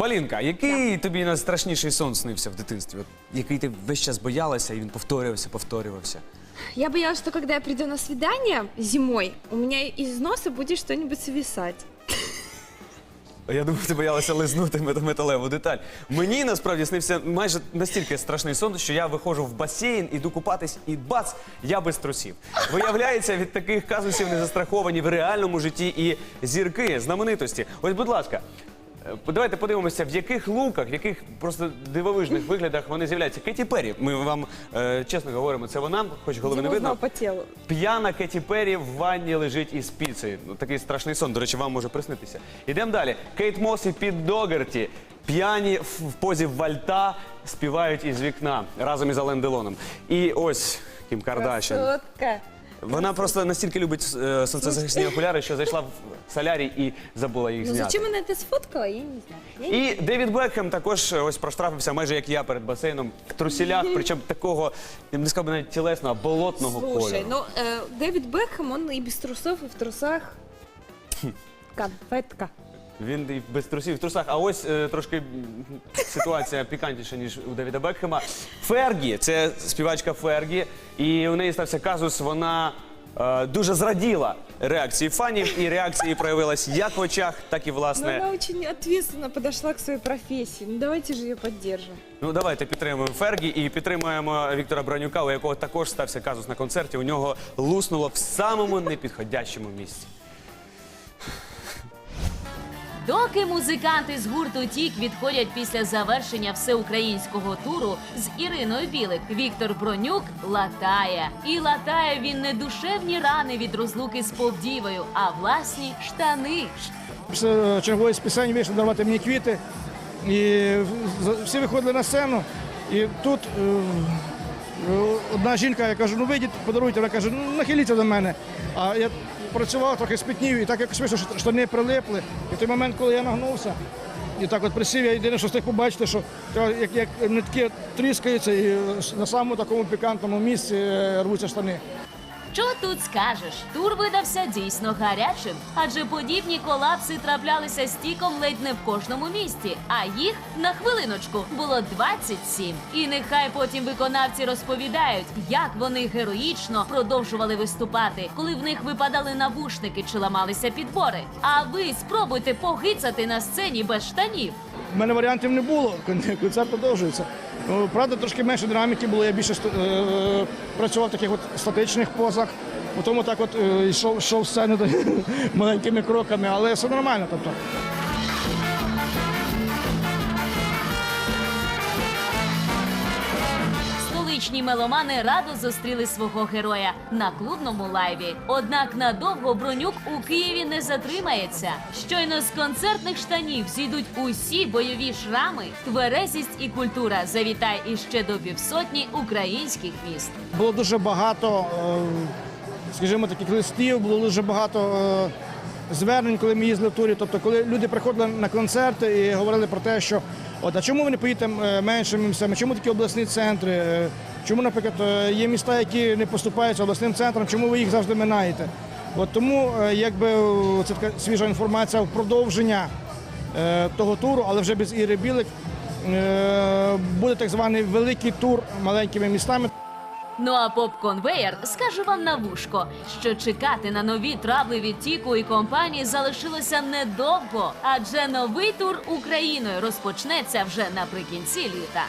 Полінка, який тобі найстрашніший сон снився в дитинстві? От, який ти весь час боялася, і він повторювався, повторювався. Я боялась, что когда я приду на свидание зимой, у меня из носа будет что-нибудь свисать. Я думав, ти боялася лизнути мет- металеву деталь. Мені насправді снився майже настільки страшний сон, що я виходжу в басейн, іду купатись, і бац, я без трусів. Виявляється, від таких казусів не застраховані в реальному житті і зірки, знаменитості. Ось, будь ласка. Е, Давайте подивимося, в яких луках, в яких просто дивовижних виглядах вони з'являються. Кеті Перрі, ми вам е, чесно говоримо, це вона, хоч голови не видно. по телу. П'яна Кеті Перрі в ванні лежить із піцею. Ну, такий страшний сон, до речі, вам може приснитися. Ідемо далі. Кейт Мос і Піт Догерті. П'яні в в позі вальта співають із вікна разом із Ален Делоном. І ось Кім Кардашян. Красотка. Вона просто настільки любить е, сонцезахисні окуляри, що зайшла в солярій і забула їх Ну зняти. зачем она это сфоткала, я не знаю. Я не- І Девід Бекхем також е, ось проштрафився, майже як я перед басейном, в трусілях, причому такого, я б не сказав би навіть тілесного, а болотного Слушай, кольору. ну э, Дэвид Бекхэм, он и без трусов, и в трусах. Конфетка. Він і без трусів, в трусах. А ось е, трошки ситуація пікантніша, ніж у Давіда Бекхема. Фергі, це співачка Фергі, і у неї стався казус. Вона е, дуже зраділа реакції фанів, і реакції проявилась як в очах, так і Но власне. она очень ответственно подошла к своей профессии. Ну давайте же ее поддержим. Ну давайте підтримуємо Фергі і підтримуємо Віктора Бронюка, у якого також стався казус на концерті. У нього луснуло в самому непідходящому місці. Доки музиканти з гурту Тік відходять після завершення всеукраїнського туру з Іриною Білик, Віктор Бронюк латає. І латає він не душевні рани від розлуки з Повдівою, а власні штани. Після чергової з пісень вийшли дарувати мені квіти. І всі виходили на сцену. І тут е, е, одна жінка, я кажу, ну вийдіть, подаруйте. Вона каже, ну нахиліться до мене. А я працював трохи спітнів, і так якось вийшло, що штани прилипли. І в той момент, коли я нагнувся, і так от присів, я єдине, що встиг побачити, що як, як нитки тріскаються, і на самому такому пікантному місці е, рвуться штани. Що тут скажеш? Тур видався дійсно гарячим, адже подібні колапси траплялися з тіком ледь не в кожному місті, а їх на хвилиночку було 27. І нехай потім виконавці розповідають, як вони героїчно продовжували виступати, коли в них випадали навушники чи ламалися підбори. А ви спробуйте погицати на сцені без штанів. У мене варіантів не було, концерт продовжується. Ну, правда, трошки менше динаміки було, я більше е, працював в таких от статичних позах. Потім так от е, йшов, йшов сцену маленькими кроками, але все нормально. Тобто. Столичні меломани радо зустріли свого героя на клубному лайві. Однак надовго бронюк у Києві не затримається. Щойно з концертних штанів зійдуть усі бойові шрами, тверезість і культура завітає іще до півсотні українських міст. Було дуже багато, е, скажімо, таких листів, було дуже багато е, звернень, коли ми їздили в турі. Тобто, коли люди приходили на концерти і говорили про те, що от, а чому ви не поїдете е, меншими місцями, чому такі обласні центри? Чому, наприклад, е, є міста, які не поступаються обласним центрам, чому ви їх завжди минаєте? От тому е, якби е, це така свіжа інформація в продовження того туру, але вже без Іри Білик. Буде так званий великий тур маленькими містами. Ну а поп-конвеєр скаже вам на вушко, що чекати на нові трабли від Тіку і компанії залишилося недовго, адже новий тур Україною розпочнеться вже наприкінці літа.